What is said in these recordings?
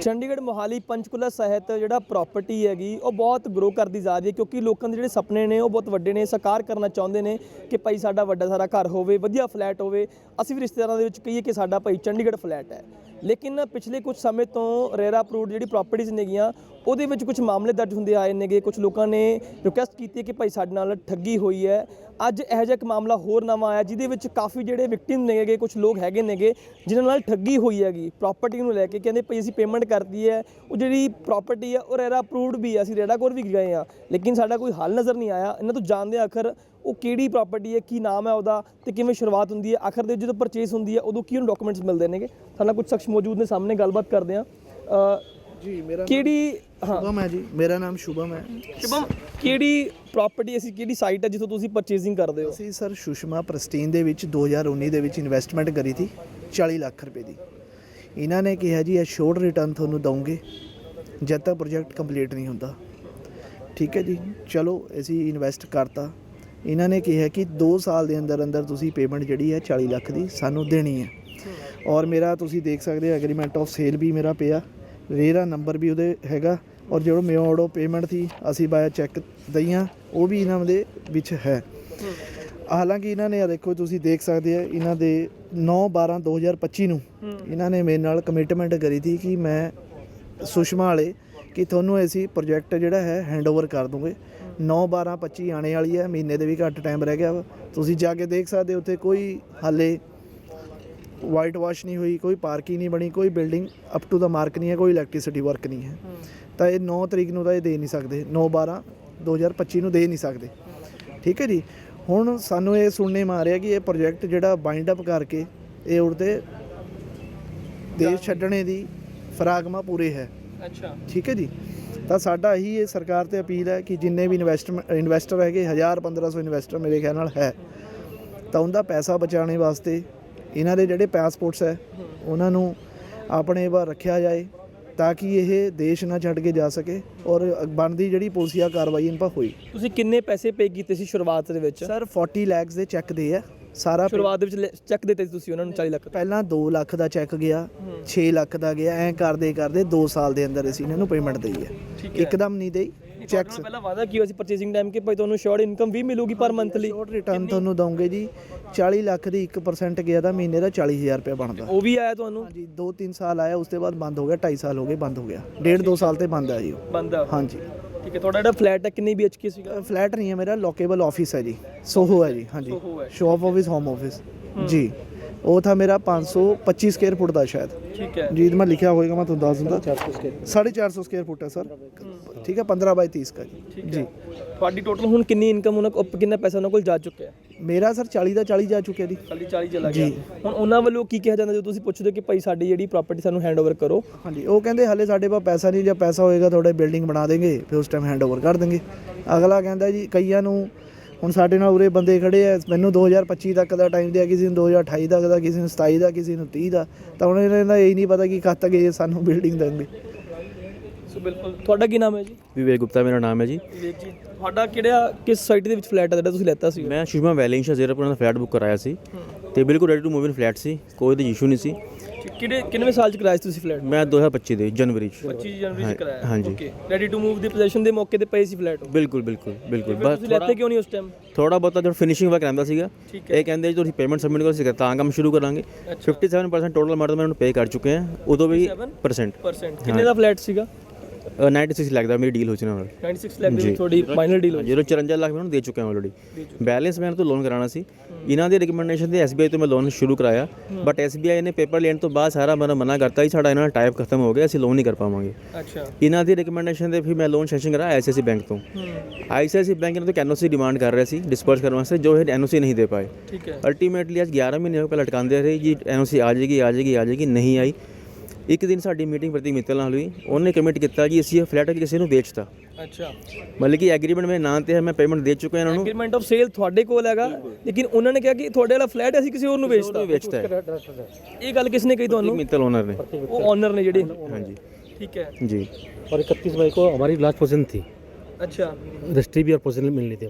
ਚੰਡੀਗੜ੍ਹ ਮੋਹਾਲੀ ਪੰਚਕੂਲਾ ਸਹਿਤ ਜਿਹੜਾ ਪ੍ਰਾਪਰਟੀ ਹੈਗੀ, ਉਹ ਬਹੁਤ ਗਰੋ ਕਰਦੀ ਜਾ ਰਹੀ ਹੈ ਕਿਉਂਕਿ ਲੋਕਾਂ ਦੇ ਜਿਹੜੇ ਸੁਪਨੇ ਨੇ ਉਹ ਬਹੁਤ ਵੱਡੇ ਨੇ, ਸਾਕਾਰ ਕਰਨਾ ਚਾਹੁੰਦੇ ਨੇ ਕਿ ਭਾਈ ਸਾਡਾ ਵੱਡਾ ਸਾਰਾ ਘਰ ਹੋਵੇ, ਵਧੀਆ ਫਲੈਟ ਹੋਵੇ। ਅਸੀਂ ਵੀ ਰਿਸ਼ਤੇਦਾਰਾਂ ਦੇ ਵਿੱਚ ਕਹੀਏ ਕਿ ਸਾਡਾ ਭਾਈ ਚੰਡੀਗੜ੍ਹ ਫਲੈਟ ਹੈ। ਲੇਕਿਨ ਪਿਛਲੇ ਕੁਝ ਸਮੇਂ ਤੋਂ ਰੇਰਾ ਅਪਰੂਵਡ ਜਿਹੜੀ ਪ੍ਰਾਪਰਟੀਆਂ ਨੇਗੀਆਂ, ਉਹਦੇ ਵਿੱਚ ਕੁਝ ਮਾਮਲੇ ਦਰਜ ਹੁੰਦੇ ਆਏ ਨੇਗੇ। ਕੁਝ ਲੋਕਾਂ ਨੇ ਰਿਕੁਐਸਟ ਕੀਤੀ ਕਿ ਭਾਈ ਸਾਡੇ ਨਾਲ ਠੱਗੀ ਹੋਈ ਹੈ। ਅੱਜ ਇਹੋ ਜਿਹਾ ਇੱਕ ਮਾਮਲਾ ਹੋਰ ਨਵਾਂ ਆਇਆ, ਜਿਹਦੇ ਵਿੱਚ ਕਾਫੀ ਜਿਹੜੇ ਵਿਕਟਿਮ ਨੇਗੇ, ਕੁਝ ਲੋਕ ਹੈਗੇ ਨੇਗੇ, ਜਿਨ੍ਹਾਂ ਨਾਲ ਠੱਗੀ ਹੋਈ ਹੈਗੀ ਪ੍ਰਾਪਰਟੀ ਨੂੰ ਲੈ ਕੇ। ਕਹਿੰਦੇ ਭਾਈ ਅਸੀਂ ਪੇਮੈਂਟ ਕਰਦੀ ਹੈ, ਉਹ ਜਿਹੜੀ ਪ੍ਰਾਪਰਟੀ ਹੈ, ਉਹ ਰੇਰਾ ਅਪਰੂਵਡ ਵੀ ਹੈ ਅਸੀਂ ਰੇਰਾ ਕੋਲ ਵੀ ਗਏ ਆ ਲੇਕਿਨ ਸਾਡਾ ਕੋਈ ਹੱਲ ਨਜ਼ਰ ਨਹੀਂ ਆਇਆ। ਇਹਨਾਂ ਤੋਂ ਜਾਣਦੇ ਆਖਰ ਉਹ ਕਿਹੜੀ ਪ੍ਰਾਪਰਟੀ ਹੈ ਕੀ ਨਾਮ ਹੈ ਉਹਦਾ ਤੇ ਕਿਵੇਂ ਸ਼ੁਰੂਆਤ ਹੁੰਦੀ ਹੈ ਆਖਰ ਦੇ ਜਦੋਂ ਪਰਚੇਸ ਹੁੰਦੀ ਹੈ ਉਦੋਂ ਕੀ ਉਹਨੂੰ ਡਾਕੂਮੈਂਟਸ ਮਿਲਦੇ ਨੇਗੇ? ਸਾਡੇ ਨਾਲ ਕੁਝ ਸ਼ਖਸ ਮੌਜੂਦ ਨੇ ਸਾਹਮਣੇ ਗੱਲਬਾਤ ਕਰਦੇ ਆ ਜੀ ਮੇਰਾ ਕਿਹੜੀ ਹਾਂ। ਸ਼ੁਭਮ ਹੈ ਜੀ ਮੇਰਾ ਨਾਮ ਸ਼ੁਭਮ ਹੈ। ਸ਼ੁਭਮ ਕਿਹੜੀ ਪ੍ਰਾਪਰਟੀ ਅਸੀਂ ਕਿਹੜੀ ਸਾਈਟ ਹੈ ਜਿੱਥੋਂ ਤੁਸੀਂ ਪਰਚੇਸਿੰਗ ਕਰਦੇ ਹੋ? ਅਸੀਂ ਸਰ ਸੁਸ਼ਮਾ ਪ੍ਰਸਟੀਨ ਦੇ ਵਿੱਚ 2019 ਦੇ ਵਿੱਚ ਇਨਵੈਸਟਮੈਂਟ ਕਰੀ ਸੀ 40 ਲੱਖ ਰੁਪਏ ਦੀ। ਇਹਨਾਂ ਨੇ ਕਿਹਾ ਜੀ ਇਹ ਸ਼ੋਰਟ ਰਿਟਰਨ ਤੁਹਾਨੂੰ ਦਵਾਂਗੇ ਜਦ ਤੱਕ ਪ੍ਰੋਜੈਕਟ ਕੰਪਲੀਟ ਨਹੀਂ ਹੁੰਦਾ। ਠੀਕ ਹੈ ਜੀ ਚਲੋ ਅਸੀਂ ਇਨਵੈਸਟ ਕਰਤਾ। ਇਹਨਾਂ ਨੇ ਕਿਹਾ ਕਿ 2 ਸਾਲ ਦੇ ਅੰਦਰ ਅੰਦਰ ਤੁਸੀਂ ਪੇਮੈਂਟ ਜਿਹੜੀ ਹੈ 40 ਲੱਖ ਦੀ ਸਾਨੂੰ ਦੇਣੀ ਹੈ। ਔਰ ਮੇਰਾ ਤੁਸੀਂ ਦੇਖ ਸਕਦੇ ਹੋ ਐਗਰੀਮੈਂਟ ਆਫ ਸੇਲ ਵੀ ਮੇਰਾ ਪਿਆ। ਰੇਰਾ ਨੰਬਰ ਵੀ ਉਹਦੇ ਹੈਗਾ। ਔਰ ਜਿਹੜਾ ਮੇਓੜੋ ਪੇਮੈਂਟ ਸੀ, ਅਸੀਂ ਬਾਇਆ ਚੈੱਕ ਦਈਆਂ, ਉਹ ਵੀ ਇਹਨਾਂ ਦੇ ਵਿੱਚ ਹੈ। ਹਾਲਾਂਕਿ ਇਹਨਾਂ ਨੇ ਦੇਖੋ, ਤੁਸੀਂ ਦੇਖ ਸਕਦੇ ਆ ਇਹਨਾਂ ਦੇ 9 12 2025 ਨੂੰ ਇਹਨਾਂ ਨੇ ਮੇਰੇ ਨਾਲ ਕਮਿਟਮੈਂਟ ਕਰੀ ਸੀ ਕਿ ਮੈਂ ਸੁਸ਼ਮਾ ਵਾਲੇ, ਕਿ ਤੁਹਾਨੂੰ ਅਸੀਂ ਪ੍ਰੋਜੈਕਟ ਜਿਹੜਾ ਹੈ ਹੈਂਡਓਵਰ ਕਰ ਦੂੰਗੇ। 9 12 25 ਆਣੇ ਵਾਲੀ ਹੈ ਮਹੀਨੇ ਦੇ ਵੀ ਘੱਟ ਟਾਈਮ ਰਹਿ ਗਿਆ ਵਾ। ਤੁਸੀਂ ਜਾ ਕੇ ਦੇਖ ਸਕਦੇ ਹੋ ਉੱਥੇ ਕੋਈ ਹਾਲੇ ਵਾਈਟ ਵਾਸ਼ ਨਹੀਂ ਹੋਈ ਕੋਈ ਪਾਰਕਿੰਗ ਨਹੀਂ ਬਣੀ ਕੋਈ building up to the mark ਨਹੀਂ ਹੈ ਕੋਈ ਇਲੈਕਟ੍ਰਿਸਿਟੀ ਵਰਕ ਨਹੀਂ ਹੈ। ਤਾਂ ਇਹ 9 ਤਰੀਕ ਨੂੰ ਤਾਂ ਇਹ ਦੇ ਨਹੀਂ ਸਕਦੇ 9 12 2025 ਨੂੰ ਦੇ ਨਹੀਂ ਸਕਦੇ। ਠੀਕ ਹੈ ਜੀ? ਹੁਣ ਸਾਨੂੰ ਇਹ ਸੁਣਨੇ ਮਾ ਰਿਹਾ ਕਿ ਇਹ ਪ੍ਰੋਜੈਕਟ ਜਿਹੜਾ ਬਾਈਂਡ ਅਪ ਕਰਕੇ ਇਹ ਉੜਦੇ ਦੇਸ਼ ਛੱਡਣੇ ਦੀ ਫਰਾਗਮਾ ਪੂਰੇ ਹੈ। ਅੱਛਾ। ਠੀਕ ਹੈ ਜੀ? ਤਾਂ ਸਾਡਾ ਇਹੀ ਇਹ ਸਰਕਾਰ ਤੇ ਅਪੀਲ ਹੈ ਕਿ ਜਿੰਨੇ ਵੀ ਇਨਵੈਸਟਮੈਂਟ ਇਨਵੈਸਟਰ ਹੈਗੇ 1000 1500 ਇਨਵੈਸਟਰ ਮੇਰੇ ਖਿਆਲ ਨਾਲ ਹੈ। ਤਾਂ ਉਹਦਾ ਪੈਸਾ ਬਚਾਉਣੇ ਵਾਸਤੇ ਇਹਨਾਂ ਦੇ ਜਿਹੜੇ ਪਾਸਪੋਰਟਸ ਹੈ ਉਹਨਾਂ ਨੂੰ ਆਪਣੇ ਵਾਰ ਰੱਖਿਆ ਜਾਏ ਤਾਂ ਕਿ ਇਹ ਦੇਸ਼ ਨਾ ਛੱਡ ਕੇ ਜਾ ਸਕੇ ਔਰ ਬਣਦੀ ਜਿਹੜੀ ਪੁਲਸੀਆ ਕਾਰਵਾਈ ਇਹਨਾਂ 'ਪਾ ਹੋਈ। ਤੁਸੀਂ ਕਿੰਨੇ ਪੈਸੇ ਪੇ ਕੀਤੇ ਸੀ ਸ਼ੁਰੂਆਤ ਦੇ ਵਿੱਚ? ਸਰ 40 ਲੱਖ ਦੇ ਚੈੱਕ ਦੇ ਆ। ਸਾਰਾ ਸ਼ੁਰੂਆਤ ਦੇ ਵਿੱਚ ਚੈੱਕ ਦਿੱਤੇ ਸੀ ਤੁਸੀਂ ਉਹਨਾਂ ਨੂੰ 40 ਲੱਖ ਦਾ। ਪਹਿਲਾਂ 2 ਲੱਖ ਦਾ ਚੈੱਕ ਗਿਆ 6 ਲੱਖ ਦਾ ਗਿਆ ਐਂ ਕਰਦੇ ਕਰਦੇ 2 ਸਾਲ ਦੇ ਅੰਦਰ ਅਸੀਂ ਇਹਨਾਂ ਨੂੰ ਪੇਮੈਂਟ ਦਈ ਹੈ। ਠੀਕ ਹੈ। ਇੱਕਦਮ ਨਹੀਂ ਦੇਈ ਚੈੱਕਸ ਨਾਲ ਪਹਿਲਾਂ ਵਾਅਦਾ ਕੀਤਾ ਸੀ ਪਰਚੇਸਿੰਗ ਟਾਈਮ ਕਿ ਭਾਈ ਤੁਹਾਨੂੰ ਸ਼ੋਰਟ ਇਨਕਮ ਵੀ ਮਿਲੂਗੀ ਪਰ ਮੰਥਲੀ ਸ਼ੋਰਟ ਰਿਟਰਨ ਤੁਹਾਨੂੰ ਦਵਾਂਗੇ ਜੀ 40 ਲੱਖ ਦੀ 1% ਗਿਆ ਤਾਂ ਮਹੀਨੇ ਦਾ 40000 ਰੁਪਏ ਬਣਦਾ। ਉਹ ਵੀ ਆਇਆ ਤੁਹਾਨੂੰ? ਹਾਂਜੀ 2-3 ਸਾਲ ਆਇਆ ਉਸ ਤੋਂ ਬਾਅਦ ਬੰਦ ਹੋ ਗਿਆ 2.5 ਸਾਲ ਹੋ ਗਏ ਬੰਦ ਹੋ ਗਿਆ। ਡੇਢ 2 ਸਾਲ ਤੇ ਬੰਦ ਆ ਜੀ ਉਹ। ਬੰਦਾ ਹਾਂਜੀ। ਠੀਕ ਹੈ ਤੁਹਾਡਾ ਜਿਹੜਾ ਫਲੈਟ ਹੈ ਕਿੰਨੀ BHK ਸੀਗਾ? ਫਲੈਟ ਨਹੀਂ ਹੈ ਮੇਰਾ ਲੋਕੇਬਲ ਆਫਿਸ ਹੈ ਜੀ। ਸੋਹੋ ਹੈ ਜੀ ਹਾਂਜੀ। ਸੋਹੋ ਹੈ। ਸ਼ਾਪ ਆਫਿਸ ਹੋਮ ਆਫਿਸ ਜੀ। ਉਹ ਥਾ ਮੇਰਾ 525 ਸਕੁਅਰ ਫੁੱਟ ਦਾ ਸ਼ਾਇਦ। ਠੀਕ ਹੈ। ਜੀ ਮੈਂ ਲਿਖਿਆ ਹੋਏਗਾ ਮੈਂ ਤੁਹਾਨੂੰ ਦੱਸ ਦਿੰਦਾ। 450 ਸਕੁਅਰ ਫੁੱਟ ਹੈ ਸਰ ਠੀਕ ਹੈ 15 ਬਾਈ 30 का जी ਠੀਕ ਜੀ। ਤੁਹਾਡੀ ਟੋਟਲ ਹੁਣ ਕਿੰਨੀ ਇਨਕਮ ਉਹਨਾਂ ਕੋਲ ਕਿੰਨਾ ਪੈਸਾ ਉਹਨਾਂ ਕੋਲ ਜਾ ਚੁੱਕਿਆ ਮੇਰਾ ਸਰ 40 ਦਾ 40 ਜਾ ਚੁੱਕਿਆ ਜੀ। ਖਾਲੀ 40 ਚਲਾ ਜੀ। ਗਿਆ। ਹੁਣ ਉਹਨਾਂ ਵੱਲੋਂ ਕੀ ਕਿਹਾ ਜਾਂਦਾ ਜਦੋਂ ਤੁਸੀਂ ਪੁੱਛਦੇ ਹੋ ਕਿ ਭਾਈ ਸਾਡੀ ਜਿਹੜੀ ਪ੍ਰਾਪਰਟੀ ਸਾਨੂੰ ਹੈਂਡਓਵਰ ਕਰੋ? ਹਾਂਜੀ ਉਹ ਕਹਿੰਦੇ ਹਲੇ ਸਾਡੇ ਕੋਲ ਪੈਸਾ ਨਹੀਂ ਜੇ ਪੈਸਾ ਹੋਏਗਾ ਤੁਹਾਡੇ ਬਿਲਡਿੰਗ ਬਣਾ ਦੇਂਗੇ ਫਿਰ ਉਸ ਟਾਈਮ ਹੈਂਡਓਵਰ ਕਰ ਦੇਂਗੇ ਅਗਲਾ ਕਹਿੰਦਾ ਜੀ ਕਈਆਂ ਨੂੰ ਹੁਣ ਸਾਡੇ ਨਾਲ ਉਰੇ ਬੰਦੇ ਖੜੇ ਆ ਮੈਨੂੰ 2025 ਤੱਕ ਦਾ ਟਾਈਮ ਦਿਆ ਕਿਸੇ ਨੂੰ 2028 ਤੱਕ ਦਾ ਕਿਸੇ ਨੂੰ 27 ਦਾ ਕਿਸੇ ਨੂੰ 30 ਦਾ। ਤਾਂ ਉਹਨਾਂ ਨੇ ਦਾ ਇਹ ਨਹੀਂ ਪਤਾ ਕਿ ਕਦ ਤੱਕ ਇਹ ਸਾਨੂੰ ਬਿਲਡਿੰਗ ਦੇਣਗੇ। ਸੋ ਬਿਲਕੁਲ ਤੁਹਾਡਾ ਕੀ ਨਾਮ ਹੈ ਜੀ? ਵਿਵੇਕ ਗੁਪਤਾ ਮੇਰਾ ਨਾਮ ਹੈ ਜੀ। ਵਿਵੇਕ ਜੀ ਤੁਹਾਡਾ ਕਿਹੜਾ ਕਿਸ ਸੋਸਾਇਟੀ ਦੇ ਵਿੱਚ ਫਲੈਟ ਹੈ ਜਿਹੜਾ ਤੁਸੀਂ ਲੈਤਾ ਸੀ? ਮੈਂ ਸ਼ੁਭਮਾ ਵੈਲਿੰਸ਼ਾ ਜ਼ੀਰੋਪੁਰ ਦਾ ਫਲੈਟ ਬੁੱਕ ਕਰਾਇਆ ਸੀ। ਤੇ ਬਿਲਕੁਲ ready to move in flat ਸੀ ਕੋਈ ਤੇ ਇਸ਼ੂ ਨਹੀਂ ਸੀ। ਕਿਹੜੇ ਕਿੰਨਵੇਂ ਸਾਲ ਚ ਕਰਾਇਆ ਸੀ ਤੁਸੀਂ ਫਲੈਟ ਮੈਂ 2025 ਦੇ ਜਨਵਰੀ ਚ। 25 ਜਨਵਰੀ ਚ ਕਰਾਇਆ। ਹਾਂਜੀ। ਓਕੇ ਰੈਡੀ ਟੂ ਮੂਵ ਦੀ ਪੋਜੀਸ਼ਨ ਦੇ ਮੌਕੇ ਤੇ ਪਏ ਸੀ ਫਲੈਟ ਬਿਲਕੁਲ ਬਿਲਕੁਲ ਬਿਲਕੁਲ। ਫਿਰ ਬਸ ਤੁਸੀਂ ਲੈਤੇ ਕਿਉਂ ਨਹੀਂ ਉਸ ਟਾਈਮ ਥੋੜਾ ਬਹੁਤਾ ਜਿਹੜਾ ਫਿਨਿਸ਼ਿੰਗ ਵਰਕ ਰਹਿੰਦਾ ਸੀਗਾ ਠੀਕ ਇਹ ਕਹਿੰਦੇ ਜੀ ਤੁਸੀਂ ਪੇਮੈਂਟ ਸਬਮਿਟ ਕਰੋ ਸੀ ਤਾਂ ਕੰਮ ਸ਼ੁਰੂ ਕਰਾਂਗੇ। 57% ਟੋਟਲ ਅਮਾਉਂਟ ਮੈਂ ਉਹਨੂੰ ਪੇ ਕਰ ਚੁੱਕੇ ਹਾਂ ਉਦੋਂ ਵੀ 57? ਪਰਸੈਂਟ ਪਰਸੈਂਟ ਕਿੰਨੇ ਦਾ ਫਲੈਟ ਸੀਗਾ? 96 ਲੱਖ ਦਾ ਮੇਰੀ ਡੀਲ ਹੋ ਚੁੱਕੀ ਨਾਲ। 96 ਲੱਖ ਦੇ ਵਿੱਚ ਤੁਹਾਡੀ ਫਾਈਨਲ ਡੀਲ ਹੋਈ ਜਦੋਂ 54 ਲੱਖ ਮੈਂ ਉਹਨੂੰ ਦੇ ਚੁੱਕਿਆ ਆਲਰੇਡੀ ਬੈਲੈਂਸ ਮੈਂ ਇਹਨਾਂ ਤੋਂ ਲੋਨ ਕਰਾਉਣਾ ਸੀ। ਇਹਨਾਂ ਦੀ ਰਿਕਮੈਂਡੇਸ਼ਨ ਤੇ SBI ਤੋਂ ਮੈਂ ਲੋਨ ਸ਼ੁਰੂ ਕਰਾਇਆ। ਬਟ SBI ਨੇ ਪੇਪਰ ਲੈਣ ਤੋਂ ਬਾਅਦ ਸਾਰਾ ਮਨਾ ਮਨਾ ਕਰਤਾ ਹੀ ਸਾਡਾ ਇਹਨਾਂ ਨਾਲ ਟਾਈਪ ਖਤਮ ਹੋ ਗਿਆ ਅਸੀਂ ਲੋਨ ਨਹੀਂ ਕਰ ਪਾਵਾਂਗੇ। ਅੱਛਾ। ਇਹਨਾਂ ਦੀ ਰਿਕਮੈਂਡੇਸ਼ਨ ਤੇ ਫਿਰ ਮੈਂ ਲੋਨ ਸੈਸ਼ਨ ਕਰਾਇਆ ਆਈਸੀਆਈਸੀ ਬੈਂਕ ਤੋਂ। ਆਈਸੀਆਈਸੀ ਬੈਂਕ ਇਹਨਾਂ ਤੋਂ ਐਨਓਸੀ ਡਿਮਾਂਡ ਕਰ ਰਿਹਾ ਸੀ ਡਿਸਪਰਸ ਕਰਨ ਵਾਸਤੇ ਜੋ ਇਹ ਐਨਓਸੀ ਨਹੀਂ ਦੇ ਪਾਏ। ਠੀਕ ਹੈ। ਅਲਟੀਮੇਟਲੀ ਅੱਜ 11 ਮਹੀਨੇ ਹੋ ਗਏ ਲਟਕਾਉਂਦੇ ਰਹੇ ਜੀ ਐਨਓਸੀ ਆ ਜਾਏਗੀ ਆ ਜਾਏਗੀ ਆ ਜਾਏਗੀ ਨਹੀਂ ਆਈ। ਇੱਕ ਦਿਨ ਸਾਡੀ ਮੀਟਿੰਗ ਪ੍ਰਤੀ ਮਿੱਤਲ ਨਾਲ ਹੋਈ ਉਹਨੇ ਕਮਿਟ ਕੀਤਾ ਜੀ ਅਸੀਂ ਇਹ ਫਲੈਟ ਕਿਸੇ ਨੂੰ ਵੇਚਤਾ ਅੱਛਾ ਮਤਲਬ ਕਿ ਐਗਰੀਮੈਂਟ ਮੇਰੇ ਨਾਂ ਤੇ ਹੈ ਮੈਂ ਪੇਮੈਂਟ ਦੇ ਚੁੱਕਾ ਇਹਨਾਂ ਨੂੰ ਐਗਰੀਮੈਂਟ ਆਫ ਸੇਲ ਤੁਹਾਡੇ ਕੋਲ ਹੈਗਾ ਲੇਕਿਨ ਉਹਨਾਂ ਨੇ ਕਿਹਾ ਕਿ ਤੁਹਾਡੇ ਵਾਲਾ ਫਲੈਟ ਅਸੀਂ ਕਿਸੇ ਹੋਰ ਨੂੰ ਵੇਚਤਾ ਉਹਨੂੰ ਵੇਚਤਾ ਹੈ ਇਹ ਗੱਲ ਕਿਸ ਨੇ ਕਹੀ ਤੁਹਾਨੂੰ ਮਿੱਤਲ ਓਨਰ ਨੇ ਉਹ ਓਨਰ ਨੇ ਜਿਹੜੇ ਹਾਂਜੀ ਠੀਕ ਹੈ ਜੀ और इकतीस मई को हमारी लास्ट पोजीशन थी अच्छा रजिस्ट्री भी और पोजीशन मिलनी थी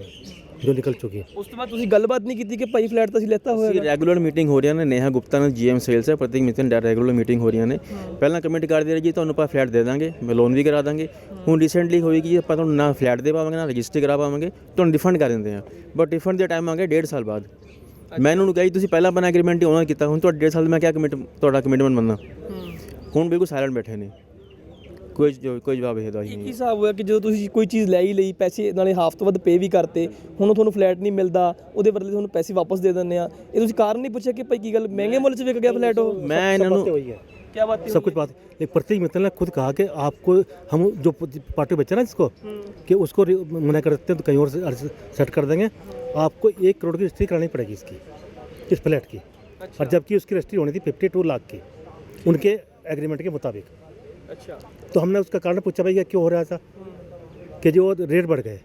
ਜੋ ਨਿਕਲ ਚੁੱਕੀ ਹੈ। ਉਸ ਤੋਂ ਬਾਅਦ ਤੁਸੀਂ ਗੱਲਬਾਤ ਨਹੀਂ ਕੀਤੀ ਕਿ ਭਾਈ ਫਲੈਟ ਤਾਂ ਅਸੀਂ ਲੈਤਾ ਹੋਇਆ ਸੀ ਹੈਗਾ। ਰੈਗੂਲਰ ਮੀਟਿੰਗ ਹੋ ਰਹੀਆਂ ਨੇ। ਨੇਹਾ ਗੁਪਤਾ ਨਾਲ ਜੀਐਮ ਸੇਲਸ ਹੈ। ਪ੍ਰਤੀਕ ਮਿਤਨ ਦਾ ਰੈਗੂਲਰ ਮੀਟਿੰਗ ਹੋ ਰਹੀਆਂ ਨੇ। ਪਹਿਲਾਂ ਕਮਿਟ ਕਰਦੇ ਰਹੇ ਜੀ ਤੁਹਾਨੂੰ ਆਪਾਂ ਫਲੈਟ ਦੇ ਦਾਂਗੇ ਮੈਂ ਲੋਨ ਵੀ ਕਰਾ ਦਾਂਗੇ। ਹੁਣ ਰੀਸੈਂਟਲੀ ਹੋਏਗੀ ਜੀ ਆਪਾਂ ਤੁਹਾਨੂੰ ਨਾ ਫਲੈਟ ਦੇ ਪਾਵਾਂਗੇ ਨਾ ਰਜਿਸਟਰੀ ਕਰਾ ਪਾਵਾਂਗੇ ਤੁਹਾਨੂੰ ਰਿਫੰਡ ਕਰ ਦਿੰਦੇ ਆ ਬਟ ਰਿਫੰਡ ਦੇ ਟਾਈਮ ਆ ਗਿਆ ਡੇਢ ਸਾਲ ਬਾਅਦ। ਮੈਂ ਇਹਨਾਂ ਨੂੰ ਕਿਹਾ ਜੀ ਤੁਸੀਂ ਪਹਿਲਾਂ ਆਪਣਾ ਐਗਰੀਮੈਂਟ ਹੀ ਉਹਨਾਂ ਕੀਤਾ। ਹੁਣ ਤੁਹਾਡੇ ਡੇਢ ਸਾਲ ਮੈਂ ਕਿਹਾ ਕਮਿਟ ਤੁਹਾਡਾ ਕਮਿਟਮੈਂਟ ਮੰਨਣਾ। ਹੁਣ ਬਿਲਕੁਲ ਸਾਇਲੈਂਟ ਬੈਠੇ ਨੇ। ਕੋਈ ਜੋ- ਕੋਈ ਜਵਾਬ ਇਹਦਾ ਹੀ ਕੀ ਨਹੀਂ ਹਿਸਾਬ ਹੋਇਆ ਕਿ ਜਦੋਂ ਤੁਸੀਂ ਕੋਈ ਚੀਜ਼ ਲੈ ਹੀ ਲਈ ਪੈਸੇ ਨਾਲੇ ਹਾਫ ਤੋਂ ਵੱਧ ਪੇ ਵੀ ਕਰਤੇ ਹੁਣ ਉਹ ਤੁਹਾਨੂੰ ਫਲੈਟ ਨਹੀਂ ਮਿਲਦਾ ਉਹਦੇ ਬਦਲੇ ਤੁਹਾਨੂੰ ਪੈਸੇ ਵਾਪਸ ਦੇ ਦਿੰਦੇ ਆ ਇਹ ਤੁਸੀਂ ਕਾਰਨ ਨਹੀਂ ਪੁੱਛਿਆ ਕਿ ਭਾਈ ਕੀ ਗੱਲ ਮਹਿੰਗੇ ਮੁੱਲ 'ਚ ਵਿਕ ਗਿਆ ਫਲੈਟ ਉਹ ਮੈਂ ਇਹਨਾਂ ਨੂੰ वही है ਕੀ ਬਾਤ सब कुछ बात लेकिन प्रतीक मित्तल ने खुद कहा कि आपको हम जो पार्टी बच्चा ना जिसको कि उसको रि- मना कर देते हैं तो कहीं और से सेट कर देंगे आपको एक करोड़ की रजिस्ट्री करानी पड़ेगी इसकी इस फ्लैट की और जबकि उसकी रजिस्ट्री होनी थी फिफ्टी टू लाख की उनके एग्रीमेंट के मुताबिक ਅੱਛਾ तो हमने उसका कारण पूछा भाई ये क्यों हो रहा था कि जो रेट बढ़ गए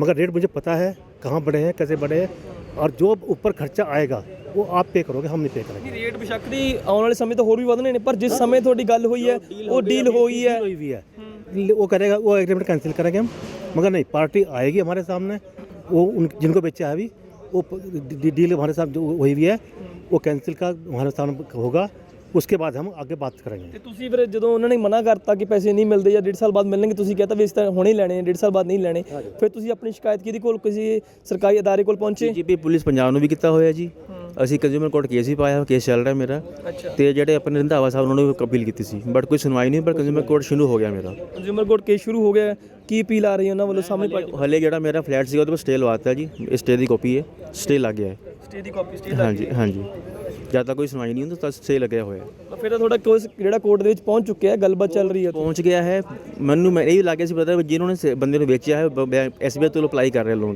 मगर रेट मुझे पता है कहाँ बढ़े हैं कैसे बढ़े हैं और जो ऊपर खर्चा आएगा वो आप पे करोगे हम नहीं पे करेंगे ਨਹੀਂ ਰੇਟ ਬੇਸ਼ੱਕ ਦੀ ਆਉਣ ਵਾਲੇ ਸਮੇਂ ਤੋਂ ਹੋਰ ਵੀ ਵਧਣੇ ਨੇ ਪਰ ਜਿਸ ਸਮੇਂ ਤੁਹਾਡੀ ਗੱਲ ਹੋਈ ਹੈ ਉਹ ਡੀਲ ਹੋਈ ਹੈ हुई हुई है वो करेगा वो एग्रीमेंट कैंसिल करेंगे हम मगर नहीं पार्टी आएगी हमारे सामने वो उन जिनको बेचा है अभी वो प- डी- डील हमारे साथ जो हुई हुई है वो कैंसिल का हमारे सामने होगा उसके बाद हम आगे बात करेंगे ਤੇ ਤੁਸੀਂ ਫਿਰ ਜਦੋਂ ਉਹਨਾਂ ਨੇ ਮਨਾ ਕਰਤਾ ਕਿ ਪੈਸੇ ਨਹੀਂ ਮਿਲਦੇ ਜਾਂ ਡੇਢ ਸਾਲ ਬਾਅਦ ਮਿਲਣਗੇ ਤੁਸੀਂ ਕਹਿੰਦਾ ਵੀ ਇਸ ਤਰ੍ਹਾਂ ਹੁਣੇ ਹੀ ਲੈਣੇ ਨੇ ਡੇਢ ਸਾਲ ਬਾਅਦ ਨਹੀਂ ਲੈਣੇ ਫਿਰ ਤੁਸੀਂ ਆਪਣੀ ਸ਼ਿਕਾਇਤ ਕਿਹਦੇ ਕੋਲ ਕਿਸੇ ਸਰਕਾਰੀ ਅਦਾਰੇ ਕੋਲ ਪਹੁੰਚੇ ਜੀਪੀ ਪੁਲਿਸ ਪੰਜਾਬ ਨੂੰ ਵੀ ਕੀਤਾ ਹੋਇਆ ਜੀ ਅਸੀਂ ਕੰਜ਼ਿਊਮਰ ਕੋਰਟ ਕੇਸ ਵੀ ਪਾਇਆ ਕੇਸ ਚੱਲ ਰਿਹਾ ਮੇਰਾ ਅੱਛਾ ਤੇ ਜਿਹੜੇ ਆਪਣੇ ਰੰਧਾਵਾ ਸਾਹਿਬ ਉਹਨਾਂ ਨੂੰ ਵੀ ਅਪੀਲ ਕੀਤੀ ਸੀ ਬਟ ਕੋਈ ਸੁਣਵਾਈ ਨਹੀਂ ਪਰ ਕੰਜ਼ਿਊਮਰ ਕੋਰਟ ਸ਼ੁਰੂ ਹੋ ਗਿਆ ਮੇਰਾ ਕੰਜ਼ਿਊਮਰ ਕੋਰਟ ਕੇਸ ਸ਼ੁਰੂ ਹੋ ਗਿਆ ਕੀ ਅਪੀਲ ਆ ਰਹੀ ਹੈ ਉਹਨਾਂ ਵੱਲੋਂ ਸਾਹਮਣੇ ਪਾਰਟੀ ਹਲੇ ਜਿਹੜਾ ਮੇਰਾ ਫਲੈਟ ਸੀਗਾ ਉਹਦੇ ਪਰ ਸਟੇ ਲਵਾਤਾ ਜੀ ਸਟੇ ਦੀ ਕਾਪੀ ਹੈ ਸਟੇ ਲੱਗ ਗਿਆ ਹੈ ਸਟੇ ਦੀ ਕਾਪੀ ਸਟੇ ਹਾਂਜੀ ਹਾਂਜੀ ਜਦ ਤੱਕ ਕੋਈ ਸੁਣਵਾਈ ਨਹੀਂ ਹੁੰਦੀ ਤਾਂ ਸਟੇ ਲੱਗਿਆ ਹੋਇਆ। ਹੈ ਫਿਰ ਤਾਂ ਤੁਹਾਡਾ ਕੇਸ ਜਿਹੜਾ ਕੋਰਟ ਦੇ ਵਿੱਚ ਪਹੁੰਚ ਚੁੱਕਿਆ ਹੈ ਗੱਲਬਾਤ ਚੱਲ ਰਹੀ ਹੈ ਪਹੁੰਚ ਗਿਆ ਹੈ। ਮੈਨੂੰ ਮੈਂ ਇਹ ਲੱਗਿਆ ਸੀ ਪਤਾ ਜਿਹਨਾਂ ਨੇ ਸ- ਬੰਦੇ ਨੂੰ ਵੇਚਿਆ ਹੈ ਐਸਬੀਆਈ ਤੋਂ ਅਪਲਾਈ ਕਰ ਰਿਹਾ ਲੋਨ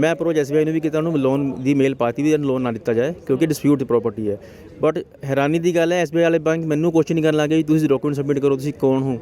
ਮੈਂ ਅਪਰੋਚ ਐਸਬੀਆਈ ਨੂੰ ਵੀ ਕੀਤਾ ਉਹਨੂੰ ਲੋਨ ਦੀ ਮੇਲ ਪਾਤੀ ਵੀ ਲੋਨ ਨਾ ਦਿੱਤਾ ਜਾਏ ਕਿਉਂਕਿ ਡਿਸਪਿਊਟ ਦੀ ਪ੍ਰਾਪਰਟੀ ਹੈ। ਬਟ ਹੈਰਾਨੀ ਦੀ ਗੱਲ ਹੈ ਐਸਬੀਆਈ ਵਾਲੇ ਬੈਂਕ ਮੈਨੂੰ ਕੁਐਸਚਨ ਕਰਨ ਲੱਗੇ ਵੀ ਤੁਸੀਂ ਡਾਕੂਮੈਂਟ ਸਬਮਿਟ ਕਰੋ ਤੁਸੀਂ ਕੌਣ ਹੋ?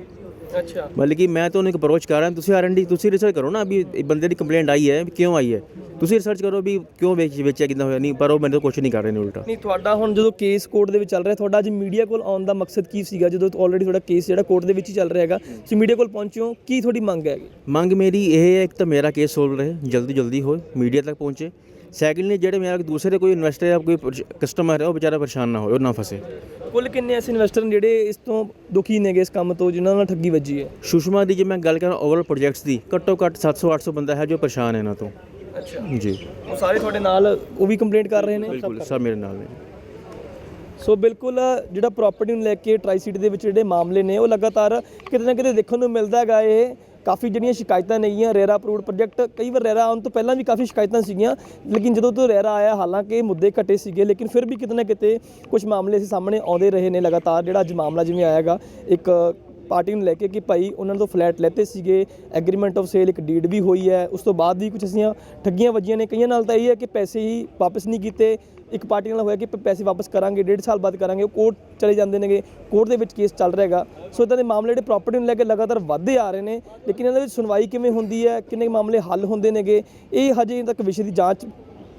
ਅੱਛਾ। ਮਤਲਬ ਕਿ ਮੈਂ ਤੁਹਾਨੂੰ ਇੱਕ ਅਪਰੋਚ ਕਰ ਰਿਹਾ ਤੁਸੀਂ ਆਰਐਨਡੀ ਤੁਸੀਂ ਰਿਸਰਚ ਕਰੋ ਨਾ ਵੀ ਬੰਦੇ ਦੀ ਕੰਪਲੇਂਟ ਆਈ ਹੈ ਕਿਉਂ ਆਈ ਹੈ। ਤੁਸੀਂ ਰਿਸਰਚ ਕਰੋ ਵੀ ਕਿਉਂ ਵੇਚ ਵੇਚਿਆ ਕਿਦਾਂ ਹੋਇਆ ਨਹੀਂ ਪਰ ਉਹ ਮੈਨੂੰ ਕੁਐਸਚਨ ਨਹੀਂ ਕਰ ਰਹੇ ਨੇ ਉਲਟਾ। ਨਹੀਂ ਤੁਹਾਡਾ ਹੁਣ ਜਦੋਂ ਕੇਸ ਕੋਰਟ ਦੇ ਵਿੱਚ ਚੱਲ ਰਿਹਾ ਤੁਹਾਡਾ ਅੱਜ ਮੀਡੀਆ ਕੋਲ ਆਉਣ ਦਾ ਮਕਸਦ ਕੀ ਸੀਗਾ? ਜਦੋਂ ਆਲਰੇਡੀ ਤੁਹਾਡਾ ਕੇਸ ਜਿਹੜਾ ਕੋਰਟ ਦੇ ਵਿੱਚ ਹੀ ਚੱਲ ਰਿਹਾ ਹੈਗਾ ਤੁਸੀਂ ਮੀਡੀਆ ਕੋਲ ਪਹੁੰਚੇ ਹੋ ਕੀ ਤੁਹਾਡੀ ਮੰਗ ਹੈਗੀ? ਮੰਗ ਮੇਰੀ ਇਹ ਹੈ ਇੱਕ ਤਾਂ ਮੇਰਾ ਕੇਸ ਸੋਲਵ ਰਹੇ ਜਲਦੀ ਜਲਦੀ ਹੋਏ ਮੀਡੀਆ ਤੱਕ ਪਹੁੰਚੇ। ਸੈਕਿੰਡਲੀ ਜਿਹੜੇ ਮੇਰਾ ਦੂਸਰੇ ਕੋਈ ਇਨਵੈਸਟਰ ਜਾਂ ਕੋਈ ਕਸਟਮਰ ਹੈ ਉਹ ਵਿਚਾਰਾ ਪਰੇਸ਼ਾਨ ਨਾ ਹੋਏ ਉਹ ਨਾ ਫਸੇ। ਕੁੱਲ ਕਿੰਨੇ ਐਸੇ ਇਨਵੈਸਟਰ ਨੇ ਜਿਹੜੇ ਇਸ ਤੋਂ ਦੁਖੀ ਨੇਗੇ ਇਸ ਕੰਮ ਤੋਂ ਜਿਨ੍ਹਾਂ ਨਾਲ ਠੱਗੀ ਵੱਜੀ ਹੈ? ਸੁਸ਼ਮਾ ਦੀ ਜੇ ਮੈਂ ਗੱਲ ਕਰਾਂ ਓਵਰਆਲ ਪ੍ਰੋਜੈਕਟਸ ਦੀ ਘੱਟੋ ਘੱਟ 700 800 ਬੰਦਾ ਹੈ ਜੋ ਪਰੇਸ਼ਾਨ ਹੈ ਇਹਨਾਂ ਤੋਂ। ਅੱਛਾ। ਜੀ। ਉਹ ਸਾਰੇ ਤੁਹਾਡੇ ਨਾਲ ਉਹ ਵੀ ਕੰਪਲੇਂਟ ਕਰ ਰਹੇ ਨੇ? ਬਿਲਕੁਲ ਸਭ ਮੇਰੇ ਨਾਲ ਨੇ। ਸੋ ਬਿਲਕੁਲ ਜਿਹੜਾ ਪ੍ਰਾਪਰਟੀ ਨੂੰ ਲੈ ਕੇ ਟਰਾਈ ਸਿਟੀ ਦੇ ਵਿੱਚ ਜਿਹੜੇ ਮਾਮਲੇ ਨੇ ਉਹ ਲਗਾਤਾਰ ਕਿਤੇ ਨਾ ਕਿਤੇ ਦੇਖਣ ਨੂੰ ਮਿਲਦਾ ਹੈਗਾ ਇਹ। ਕਾਫੀ ਜਿਹੜੀਆਂ ਸ਼ਿਕਾਇਤਾਂ ਨੇਗੀਆਂ ਰੇਰਾ ਅਪਰੂਵਡ ਪ੍ਰੋਜੈਕਟ ਕਈ ਵਾਰ ਰੇਰਾ ਆਉਣ ਤੋਂ ਪਹਿਲਾਂ ਵੀ ਕਾਫੀ ਸ਼ਿਕਾਇਤਾਂ ਸੀਗੀਆਂ, ਲੇਕਿਨ ਜਦੋਂ ਤੋਂ ਰੇਰਾ ਆਇਆ, ਹਾਲਾਂਕਿ ਮੁੱਦੇ ਘਟੇ ਸੀਗੇ, ਲੇਕਿਨ ਫਿਰ ਵੀ ਕਿਤੇ ਨਾ ਕਿਤੇ ਕੁਝ ਮਾਮਲੇ ਅਸੀਂ ਸਾਹਮਣੇ ਆਉਂਦੇ ਰਹੇ ਨੇ ਲਗਾਤਾਰ, ਜਿਹੜਾ ਅੱਜ ਮਾਮਲਾ ਜਿਵੇਂ ਆਇਆਗਾ, ਇੱਕ ਪਾਰਟੀ ਨੂੰ ਲੈ ਕੇ ਕਿ ਭਾਈ ਉਹਨਾਂ ਤੋਂ ਫਲੈਟ ਲੈਤੇ ਸੀਗੇ ਐਗਰੀਮੈਂਟ ਆਫ ਸੇਲ ਇੱਕ ਡੀਡ ਵੀ ਹੋਈ ਹੈ, ਉਸ ਤੋਂ ਬਾਅਦ ਵੀ ਕੁਝ ਅਸੀਂ ਠੱਗੀਆਂ ਵੱਜੀਆਂ ਨੇ, ਕਈਆਂ ਨਾਲ ਤਾਂ ਇਹ ਹੈ ਕਿ ਪੈਸੇ ਹੀ ਵਾਪਸ ਨਹੀਂ ਕੀਤੇ, ਇੱਕ ਪਾਰਟੀ ਨਾਲ ਹੋਇਆ ਕਿ ਪੈਸੇ ਵਾਪਸ ਕਰਾਂਗੇ, ਡੇਢ ਸਾਲ ਬਾਅਦ ਕਰਾਂਗੇ, ਉਹ ਕੋਰਟ ਚਲੇ ਜਾਂਦੇ ਨੇਗੇ ਕੋਰਟ ਦੇ ਵਿੱਚ ਕੇਸ ਚੱਲ ਰਿਹਾ ਹੈਗਾ ਸੋ ਇਦਾਂ ਦੇ ਮਾਮਲੇ ਜਿਹੜੇ ਪ੍ਰਾਪਰਟੀ ਨੂੰ ਲੈ ਕੇ ਲਗਾਤਾਰ ਵੱਧਦੇ ਆ ਰਹੇ ਨੇ, ਲੇਕਿਨ ਇਹਨਾਂ ਦੇ ਵਿੱਚ ਸੁਣਵਾਈ ਕਿਵੇਂ ਹੁੰਦੀ ਹੈ, ਕਿੰਨੇ ਕੁ ਮਾਮਲੇ ਹੱਲ ਹੁੰਦੇ ਨੇਗੇ, ਇਹ ਹਜੇ ਤੱਕ ਵਿਸ਼ੇ ਦੀ ਜਾਂਚ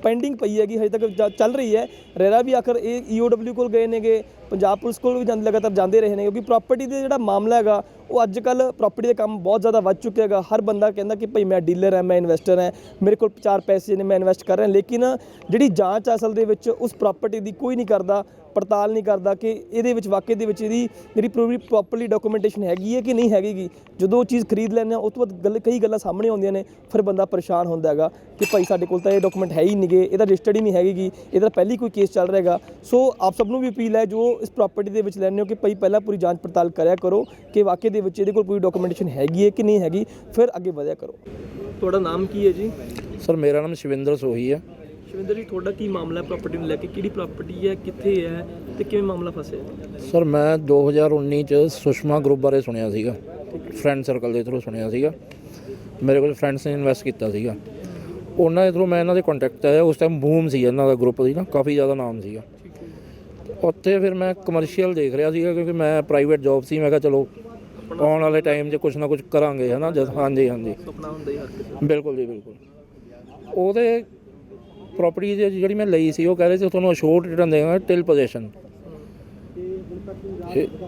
ਪੈਂਡਿੰਗ ਪਈ ਹੈਗੀ, ਹਜੇ ਤੱਕ ਜਾ- ਚੱਲ ਰਹੀ ਹੈ। ਰੇਰਾ ਵੀ ਆਖਰ ਇਹ ਈਓਡਬਲਯੂ ਕੋਲ ਗਏ ਨੇਗੇ, ਪੰਜਾਬ ਪੁਲਿਸ ਕੋਲ ਵੀ ਜਾਂਦੇ, ਲਗਾਤਾਰ ਜਾਂਦੇ ਰਹੇ ਨੇ ਕਿਉਂਕਿ ਪ੍ਰਾਪਰਟੀ ਦੇ ਜਿਹੜਾ ਮਾਮਲਾ ਹੈਗਾ, ਉਹ ਅੱਜ ਕੱਲ ਪ੍ਰਾਪਰਟੀ ਦੇ ਕੰਮ ਬਹੁਤ ਜ਼ਿਆਦਾ ਵੱਧ ਚੁੱਕਿਆ ਹੈਗਾ। ਹਰ ਬੰਦਾ ਕਹਿੰਦਾ ਕਿ ਭਾਈ ਮੈਂ ਡੀਲਰ ਹਾਂ, ਮੈਂ ਇਨਵੈਸਟਰ ਹਾਂ, ਮੇਰੇ ਕੋਲ ਚਾਰ ਪੈਸੇ ਨੇ, ਮੈਂ ਇਨਵੈਸਟ ਕਰ ਰਿਹਾ। ਲੇਕਿਨ ਜਿਹੜੀ ਜਾਂਚ ਆ ਅਸਲ ਦੇ ਵਿੱਚ ਉਸ ਪ੍ਰਾਪਰਟੀ ਦੀ ਕੋਈ ਨਹੀਂ ਕਰਦਾ। ਪੜਤਾਲ ਨਹੀਂ ਕਰਦਾ ਕਿ ਇਹਦੇ ਵਿੱਚ ਵਾਕਈ ਦੇ ਵਿੱਚ ਇਹਦੀ ਜਿਹੜੀ ਪੂਰੀ ਪ੍ਰੋਪਰਲੀ ਡਾਕੂਮੈਂਟੇਸ਼ਨ ਹੈਗੀ ਹੈ ਕਿ ਨਹੀਂ ਹੈਗੀਗੀ। ਜਦੋਂ ਉਹ ਚੀਜ਼ ਖਰੀਦ ਲੈਂਦੇ ਆ, ਉਸ ਤੋਂ ਬਾਅਦ ਗੱਲ, ਕਈ ਗੱਲਾਂ ਸਾਹਮਣੇ ਆਉਂਦੀਆਂ ਨੇ, ਫਿਰ ਬੰਦਾ ਪਰੇਸ਼ਾਨ ਹੁੰਦਾ ਹੈਗਾ ਕਿ ਭਾਈ ਸਾਡੇ ਕੋਲ ਤਾਂ ਇਹ ਡਾਕੂਮੈਂਟ ਹੈ ਹੀ ਨਹੀਂਗੇ ਇਹਦਾ ਰਜਿਸਟਰਡ ਹੀ ਨਹੀਂ ਹੈਗੀਗੀ, ਇਹਦਾ ਪਹਿਲੀ ਕੋਈ ਕੇਸ ਚੱਲ ਰਿਹਾਗਾ ਸੋ ਆਪ ਸਭ ਨੂੰ ਵੀ ਅਪੀਲ ਹੈ, ਜੋ ਇਸ ਪ੍ਰਾਪਰਟੀ ਦੇ ਵਿੱਚ ਲੈਣੇ ਹੋ ਕਿ ਭਾਈ ਪਹਿਲਾਂ ਪੂਰੀ ਜਾਂਚ ਪੜਤਾਲ ਕਰਿਆ ਕਰੋ ਕਿ ਵਾਕਈ ਦੇ ਵਿੱਚ ਇਹਦੇ ਕੋਲ ਪੂਰੀ ਡਾਕੂਮੈਂਟੇਸ਼ਨ ਹੈਗੀ ਹੈ ਕਿ ਨਹੀਂ ਹੈਗੀ, ਫਿਰ ਅੱਗੇ ਵਧਿਆ ਕਰੋ। ਤੁਹਾਡਾ ਨਾਮ ਕੀ ਹੈ ਜੀ? ਸਰ, ਮੇਰਾ ਨਾਮ ਸ਼ਿਵਿੰਦਰ ਸੋਹੀ ਹੈ। ਸ਼ਿਵਿੰਦਰ ਜੀ ਤੁਹਾਡਾ ਕੀ ਮਾਮਲਾ ਹੈ? ਪ੍ਰਾਪਰਟੀ ਨੂੰ ਲੈ ਕੇ ਕਿਹੜੀ ਪ੍ਰਾਪਰਟੀ ਹੈ? ਕਿੱਥੇ ਹੈ? ਤੇ ਕਿਵੇਂ ਮਾਮਲਾ ਫਸਿਆ? ਸਰ ਮੈਂ 2019 ਚ ਸੁਸ਼ਮਾ ਗਰੁੱਪ ਬਾਰੇ ਸੁਣਿਆ ਸੀਗਾ। ਫਰੈਂਡ ਸਰਕਲ ਦੇ ਥਰੂ ਸੁਣਿਆ ਸੀਗਾ। ਮੇਰੇ ਕੋਲ ਫਰੈਂਡਸ ਨੇ ਇਨਵੈਸਟ ਕੀਤਾ ਸੀਗਾ। ਉਹਨਾਂ ਦੇ ਥਰੂ ਮੈਂ ਇਹਨਾਂ ਦੇ ਕੰਟੈਕਟ ਆਇਆ। ਉਸ ਟਾਈਮ ਬੂਮ ਸੀ ਇਹਨਾਂ ਦਾ ਗਰੁੱਪ ਦੀ ਨਾ ਕਾਫੀ ਜ਼ਿਆਦਾ ਨਾਮ ਸੀਗਾ। ਉੱਥੇ ਫਿਰ ਮੈਂ ਕਮਰਸ਼ੀਅਲ ਦੇਖ ਰਿਹਾ ਸੀਗਾ ਕਿਉਂਕਿ ਮੈਂ ਪ੍ਰਾਈਵੇਟ ਜੌਬ ਸੀ। ਮੈਂ ਕਿਹਾ ਚਲੋ ਆਉਣ ਵਾਲੇ ਟਾਈਮ 'ਚ ਕੁਝ ਨਾ ਕੁਝ ਕਰਾਂਗੇ ਹਨਾ? ਜਦ ਹਾਂਜੀ ਹਾਂਜੀ। ਸੁਪਨਾ ਹੁੰਦਾ ਹੀ ਹਰ ਕਿਸੇ ਬਿਲਕੁਲ ਜੀ ਬਿਲਕੁਲ। ਉਹਦੇ ਪ੍ਰਾਪਰਟੀ ਜਿਹੜੀ ਮੈਂ ਲਈ ਸੀ, ਉਹ ਕਹਿ ਰਹੇ ਸੀ ਤੁਹਾਨੂੰ ਅਸ਼ੋਰਡ ਰਿਟਰਨ ਦੇਵਾਂਗੇ ਟਿਲ ਪੋਜੀਸ਼ਨ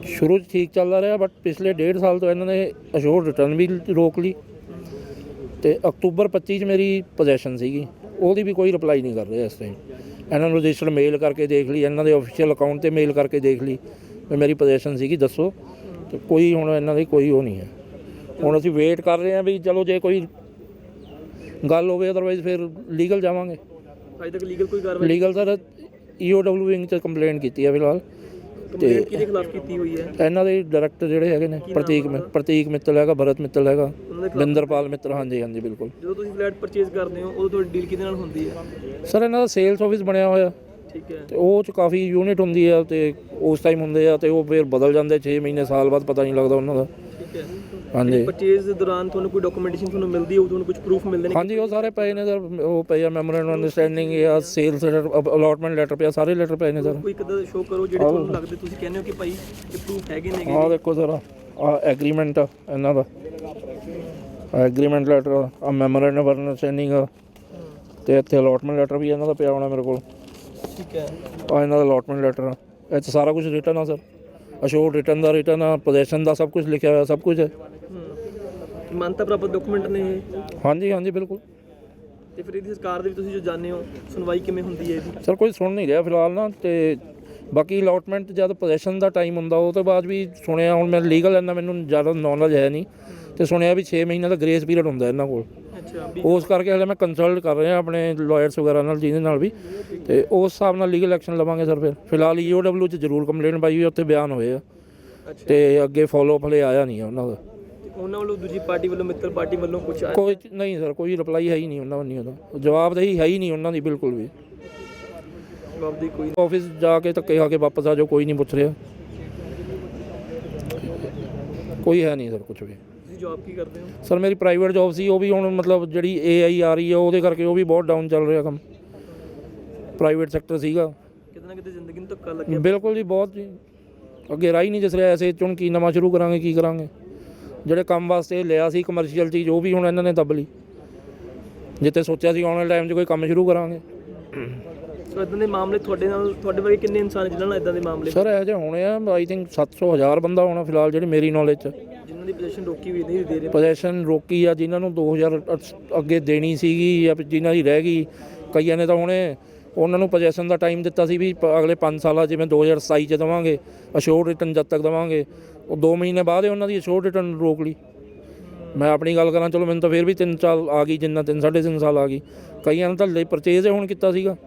ਸ਼ੁਰੂ 'ਚ ਠੀਕ ਚੱਲਦਾ ਰਿਹਾ ਬਟ ਪਿਛਲੇ ਡੇਢ ਸਾਲ ਤੋਂ ਇਹਨਾਂ ਨੇ ਅਸ਼ੋਰ ਰਿਟਰਨ ਵੀ ਰੋਕ ਲਈ। ਤੇ ਅਕਤੂਬਰ 25 ਚ ਮੇਰੀ ਪੋਜੀਸ਼ਨ ਸੀਗੀ। ਉਹਦੀ ਵੀ ਕੋਈ ਰਿਪਲਾਈ ਨਹੀਂ ਕਰ ਰਿਹਾ ਇਸ ਟਾਈਮ ਇਹਨਾਂ ਨੂੰ ਰਜਿਸਟਰ ਮੇਲ ਕਰਕੇ ਦੇਖ ਲਈ, ਇਹਨਾਂ ਦੇ ਅਫੀਸ਼ੀਅਲ ਅਕਾਊਂਟ ਤੇ ਮੇਲ ਕਰਕੇ ਦੇਖ ਲਈ ਵੀ ਮੇਰੀ ਪੋਜੀਸ਼ਨ ਸੀਗੀ, ਦੱਸੋ। ਤੇ ਕੋਈ ਹੁਣ ਇਹਨਾਂ ਦੀ ਕੋਈ ਉਹ ਨਹੀਂ ਹੈ। ਹੁਣ ਅਸੀਂ ਵੇਟ ਕਰ ਰਹੇ ਹਾਂ ਵੀ ਚਲੋ ਜੇ ਕੋਈ ਗੱਲ ਹੋਵੇ ਅਦਰਵਾਈਜ਼ ਫਿਰ ਲੀਗਲ ਜਾਵਾਂਗੇ। ਅਜੇ ਤੱਕ ਲੀਗਲ ਕੋਈ ਕਾਰਵਾਈ ਲੀਗਲ ਸਰ ਈਓਡਬਲਯੂ ਵਿੰਗ ਚ ਕੰਪਲੇਂਟ ਕੀਤੀ ਹੈ ਫਿਲਹਾਲ। ਕੰਪਲੇਂਟ ਕਿਹਦੇ ਖਿਲਾਫ ਕੀਤੀ ਹੋਈ ਹੈ? ਇਹਨਾਂ ਦੇ ਡਾਇਰੈਕਟਰ ਜਿਹੜੇ ਹੈਗੇ ਨੇ ਪ੍ਰਤੀਕ ਮਿ- ਪ੍ਰਤੀਕ ਮਿੱਤਲ ਹੈਗਾ ਭਰਤ ਮਿੱਤਲ ਹੈਗਾ। ਬਿੰਦਰਪਾਲ ਮਿੱਤਰ ਹਾਂਜੀ ਹਾਂਜੀ ਬਿਲਕੁਲ। ਜਦੋਂ ਤੁਸੀਂ ਫਲੈਟ ਪਰਚੇਜ਼ ਕਰਦੇ ਹੋ ਉਦੋਂ ਤੁਹਾਡੀ ਡੀਲ ਕਿਹਦੇ ਨਾਲ ਹੁੰਦੀ ਹੈ? ਸਰ ਇਹਨਾਂ ਦਾ ਸੇਲਸ ਆਫਿਸ ਬਣਿਆ ਹੋਇਆ। ਠੀਕ ਹੈ। ਤੇ ਉਹ ਚ ਕਾਫੀ ਯੂਨਿਟ ਹੁੰਦੀ ਆ ਤੇ ਉਸ ਟਾਈਮ ਹੁੰਦੇ ਆ ਤੇ ਉਹ ਫਿਰ ਬਦਲ ਜਾਂਦੇ 6 ਮਹੀਨੇ ਸਾਲ ਬਾਅਦ ਪਤਾ ਨਹੀਂ ਲੱਗਦਾ ਉਹਨਾਂ ਦਾ। ਠੀਕ ਹੈ। ਹਾਂਜੀ। ਪਰਚੇਜ਼ ਦੇ ਦੌਰਾਨ ਤੁਹਾਨੂੰ ਕੋਈ ਡਾਕੂਮੈਂਟੇਸ਼ਨ ਤੁਹਾਨੂੰ ਮਿਲਦੀ ਹੋਊ ਤੁਹਾਨੂੰ ਕੁਝ ਪ੍ਰੂਫ ਮਿਲਦੇ ਨੇ? ਹਾਂਜੀ ਉਹ ਸਾਰੇ ਪਏ ਨੇ ਸਰ। ਉਹ ਪਏ ਆ ਮੈਮੋਰੈਂਡਮ ਅੰਡਰਸਟੈਂਡਿੰਗ ਜਾਂ ਸੇਲਸ ਅਲਾਟਮੈਂਟ ਲੈਟਰ ਪਿਆ ਸਾਰੇ ਲੈਟਰ ਪਏ ਨੇ ਸਰ। ਕੋਈ ਇੱਕ ਦਾ ਸ਼ੋਅ ਕਰੋ ਜਿਹੜੇ ਤੁਹਾਨੂੰ ਲੱਗਦੇ ਤੁਸੀਂ ਕਹਿੰਦੇ ਹੋ ਕਿ ਭਾਈ ਇਹ ਪ੍ਰੂਫ ਹੈਗੇ ਨੇ ਆਹ ਦੇਖੋ ਸਰ ਆ ਐਗਰੀਮੈਂਟ ਇਹਨਾਂ ਦਾ। ਐਗਰੀਮੈਂਟ ਲੈਟਰ ਆ ਮੈਮੋਰੈਂਡਮ ਅੰਡਰਸਟੈਂਡਿੰਗ ਤੇ ਇੱਥੇ ਅਲਾਟਮੈਂਟ ਲੈਟਰ ਵੀ ਇਹਨਾਂ ਦਾ ਪਿਆ ਹੋਣਾ ਮੇਰੇ ਕੋਲ। ਠੀਕ ਹੈ। ਆ ਇਹਨਾਂ ਦਾ ਅਲਾਟਮੈਂਟ ਲੈਟਰ ਇਹ 'ਚ ਸਾਰਾ ਕੁਝ ਰਿਟਨ ਆ ਸਰ। ਅਸ਼ੋਰ ਰਿਟਨ ਦਾ ਰਿਟਨ ਆ ਪੋਜੀਸ਼ਨ ਦਾ ਸਭ ਕੁਝ ਲਿਖਿਆ ਹੋਇਆ ਸਭ ਕੁਝ ਹੈ। ਮਾਨਤਾ ਪ੍ਰਾਪਤ ਡਾਕੂਮੈਂਟ ਨੇ ਇਹ। ਹਾਂਜੀ ਹਾਂਜੀ ਬਿਲਕੁਲ। ਤੇ ਫਿਰ ਇਹਦੀ ਸਰਕਾਰ ਦੇ ਵੀ ਤੁਸੀਂ ਜੋ ਜਾਣਦੇ ਹੋ ਸੁਣਵਾਈ ਕਿਵੇਂ ਹੁੰਦੀ ਹੈ ਇਹਦੀ? ਸਰ ਕੋਈ ਸੁਣ ਨਹੀਂ ਰਿਹਾ ਫਿਲਹਾਲ ਨਾ ਤੇ ਬਾਕੀ ਅਲਾਟਮੈਂਟ ਜਦ ਪੋਜੀਸ਼ਨ ਦਾ ਟਾਈਮ ਹੁੰਦਾ ਉਹ ਤੋਂ ਬਾਅਦ ਵੀ ਸੁਣਿਆ ਹੁਣ ਮੈਂ ਲੀਗਲ ਇਹਨਾਂ ਮੈਨੂੰ ਜ਼ਿਆਦਾ ਨੌਲੇਜ ਹੈ ਨਹੀਂ। ਤੇ ਸੁਣਿਆ ਵੀ 6 ਮਹੀਨਿਆਂ ਦਾ ਗ੍ਰੇਸ ਪੀਰੀਅਡ ਹੁੰਦਾ ਇਹਨਾਂ ਕੋਲ। ਅੱਛਾ ਉਸ ਕਰਕੇ ਹਲੇ ਮੈਂ ਕੰਸਲਟ ਕਰ ਰਿਹਾ ਆਪਣੇ ਲਾਇਰਸ ਵਗੈਰਾ ਨਾਲ ਜਿਹਦੇ ਨਾਲ ਵੀ। ਤੇ ਉਸ ਹਿਸਾਬ ਨਾਲ ਲੀਗਲ ਐਕਸ਼ਨ ਲਵਾਂਗੇ ਸਰ ਫਿਰ। ਫਿਲਹਾਲ E ਈਓਡਬਲਯੂ ਚ ਜ਼ਰੂਰ ਕੰਪਲੇਂਟ ਪਾਈ ਹੋਈ ਹੈ, ਉੱਥੇ ਬਿਆਨ ਹੋਏ ਆ। ਤੇ ਅੱਗੇ ਫੋਲੋ ਅਪ ਹਲੇ ਆਇਆ ਨਹੀਂ ਹੈ ਉਹਨਾਂ ਦਾ। ਉਹਨਾਂ ਵੱਲੋਂ ਦੂਜੀ ਪਾਰਟੀ ਵੱਲੋਂ ਮਿੱਤਰ ਪਾਰਟੀ ਵੱਲੋਂ ਕੁਝ ਕੋਈ ਨਹੀਂ ਸਰ ਕੋਈ ਰਿਪਲਾਈ ਹੈ ਹੀ ਨਹੀਂ ਉਹਨਾਂ ਵੱਲੋਂ ਉਹਦਾ। ਜਵਾਬਦੇਹੀ ਹੈ ਹੀ ਨਹੀਂ ਉਹਨਾਂ ਦੀ ਬਿਲਕੁਲ ਵੀ। ਜਵਾਬ ਦੀ ਕੋਈ ਆਫਿਸ ਜਾ ਕੇ ਧੱਕੇ ਖਾ ਕੇ ਵਾਪਸ ਆ ਜਾਓ ਕੋਈ ਨਹੀਂ ਪੁੱਛ ਰਿਹਾ। ਕੋਈ ਹੈ ਨਹੀਂ ਸਰ ਕੁਝ ਵੀ। ਤੁਸੀਂ ਜਵਾਬ ਕੀ ਕਰਦੇ ਹੋ? ਸਰ ਮੇਰੀ ਪ੍ਰਾਈਵੇਟ ਜੌਬ ਸੀ ਉਹ ਵੀ ਹੁਣ ਮਤਲਬ ਜਿਹੜੀ ਏਆਈ ਆ ਰਹੀ ਹੈ ਉਹਦੇ ਕਰਕੇ ਉਹ ਵੀ ਬਹੁਤ ਡਾਊਨ ਚੱਲ ਰਿਹਾ ਕੰਮ। ਪ੍ਰਾਈਵੇਟ ਸੈਕਟਰ ਸੀਗਾ। ਕਿਤੇ ਨਾ ਕਿਤੇ ਜ਼ਿੰਦਗੀ ਨੂੰ ਧੱਕਾ ਲੱਗਿਆ। ਬਿਲਕੁਲ ਜੀ ਬਹੁਤ ਜੀ। ਅੱਗੇ ਰਾਹ ਹੀ ਨਹੀਂ ਦਿਸ ਰਿਹਾ ਐਸੇ ਚੁਣ ਕੀ ਨਵਾਂ ਸ਼ੁਰੂ ਕਰਾਂਗੇ ਕੀ ਕਰਾਂਗੇ। ਜਿਹੜੇ ਕੰਮ ਵਾਸਤੇ ਲਿਆ ਸੀ ਕਮਰਸ਼ੀਅਲ ਚੀਜ਼ ਉਹ ਵੀ ਹੁਣ ਇਹਨਾਂ ਨੇ ਦੱਬ ਲਈ। ਜਿੱਥੇ ਸੋਚਿਆ ਸੀ ਆਉਣ ਵਾਲੇ ਟਾਈਮ 'ਚ ਕੋਈ ਕੰਮ ਸ਼ੁਰੂ ਕਰਾਂਗੇ। ਸੋ ਇਦਾਂ ਦੇ ਮਾਮਲੇ ਤੁਹਾਡੇ ਨਾਲ ਤੁਹਾਡੇ ਵਰਗੇ ਕਿੰਨੇ ਇਨਸਾਨ ਜਿਨ੍ਹਾਂ ਨਾਲ ਇਦਾਂ ਦੇ ਮਾਮਲੇ? ਸਰ ਇਹੋ ਜਿਹੇ ਹੋਣੇ ਆ ਆਈ ਥਿੰਕ 700 ਹਜ਼ਾਰ ਬੰਦਾ ਹੋਣਾ ਫਿਲਹਾਲ ਜਿਹੜੀ ਮੇਰੀ ਨੌਲੇਜ 'ਚ। ਜਿਨ੍ਹਾਂ ਦੀ ਪੋਜੀਸ਼ਨ ਰੋਕੀ ਵੀ ਨਹੀਂ ਦੇ ਰਹੇ। ਪੋਜੀਸ਼ਨ ਰੋਕੀ ਆ, ਜਿਨ੍ਹਾਂ ਨੂੰ 2000 ਅਸ- ਅੱਗੇ ਦੇਣੀ ਸੀਗੀ ਜਾਂ ਫਿਰ ਜਿਨ੍ਹਾਂ ਦੀ ਰਹਿ ਗਈ, ਕਈਆਂ ਨੇ ਤਾਂ ਹੁਣੇ ਉਹਨਾਂ ਨੂੰ ਪੋਜੀਸ਼ਨ ਦਾ ਟਾਈਮ ਦਿੱਤਾ ਸੀ ਵੀ ਅਗਲੇ 5 ਸਾਲਾਂ ਜਿਵੇਂ 2027 ਚ ਦੇਵਾਂਗੇ ਅਸ਼ੋਰ ਰਿਟਰਨ ਜਦ ਤੱਕ ਦੇਵਾਂਗੇ, ਉਹ 2 ਮਹੀਨੇ ਬਾਅਦ ਉਹਨਾਂ ਦੀ ਅਸ਼ੋਰ ਰਿਟਰਨ ਰੋਕ ਲਈ। ਮੈਂ ਆਪਣੀ ਗੱਲ ਕਰਾਂ, ਚਲੋ ਮੈਨੂੰ ਤਾਂ ਫਿਰ ਵੀ 3 ਸਾਲ ਆ ਗਈ, ਜਿੰਨਾ 3 3.5 ਸਾਲ ਆ ਗਈ। ਕਈਆਂ ਨੇ ਤਾਂ ਲੈ ਪਰਚੇਜ਼ ਹੁਣ ਕੀਤਾ ਸੀਗਾ।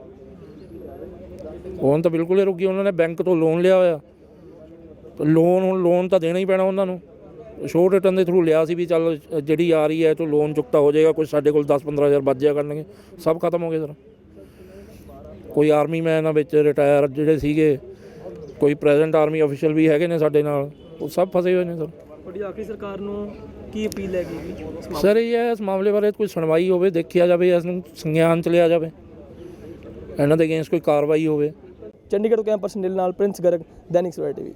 ਹੁਣ ਤਾਂ ਬਿਲਕੁਲ ਹੀ ਰੁਕੀ, ਉਹਨਾਂ ਨੇ ਬੈਂਕ ਤੋਂ ਲੋਨ ਲਿਆ ਹੋਇਆ। ਲੋਨ ਹੁਣ ਲੋਨ ਤਾਂ ਦੇਣਾ ਹੀ ਪੈਣਾ ਉਹਨਾਂ ਨੂੰ। ਸ਼ੋਰਟ ਰਿਟਰਨ ਦੇ ਥਰੂ ਲਿਆ ਸੀ ਵੀ ਚੱਲ ਜਿਹੜੀ ਆ ਰਹੀ ਹੈ ਤੋਂ ਲੋਨ ਚੁਕਤਾ ਹੋ ਜਾਏਗਾ ਕੁਝ ਸਾਡੇ ਕੋਲ 10 15000 ਬਚ ਜਾਇਆ ਕਰਨਗੇ। ਸਭ ਖਤਮ ਹੋ ਗਏ ਸਰ। ਕੋਈ ਆਰਮੀ ਮੈਨ ਆ ਵਿੱਚ ਰਿਟਾਇਰ ਜਿਹੜੇ ਸੀਗੇ ਕੋਈ ਪ੍ਰੈਜ਼ੈਂਟ ਆਰਮੀ ਅਫੀਸ਼ੀਅਲ ਵੀ ਹੈਗੇ ਨੇ ਸਾਡੇ ਨਾਲ ਉਹ ਸਭ ਫਸੇ ਹੋਏ ਨੇ ਸਰ। ਤੁਹਾਡੀ ਆਖਰੀ ਸਰਕਾਰ ਨੂੰ ਕੀ ਅਪੀਲ ਹੈਗੀ ਸਰ ਇਹ ਹੈ ਇਸ ਮਾਮਲੇ ਬਾਰੇ ਕੋਈ ਸੁਣਵਾਈ ਹੋਵੇ ਦੇਖਿਆ ਜਾਵੇ ਇਸ ਨੂੰ ਸੰਗਿਆਨ ਚ ਲਿਆ ਜਾਵੇ। ਇਹਨਾਂ ਦੇ ਅਗੇਂਸਟ ਕੋਈ ਕਾਰਵਾਈ ਹੋਵੇ। ਚੰਡੀਗੜ੍ਹ ਤੋਂ ਕੈਂਪਸ ਨਿਲ ਨਾਲ ਪ੍ਰਿੰਸ ਗਰਗ ਦੈਨਿਕ ਸਵੇਰਾ ਟੀਵੀ।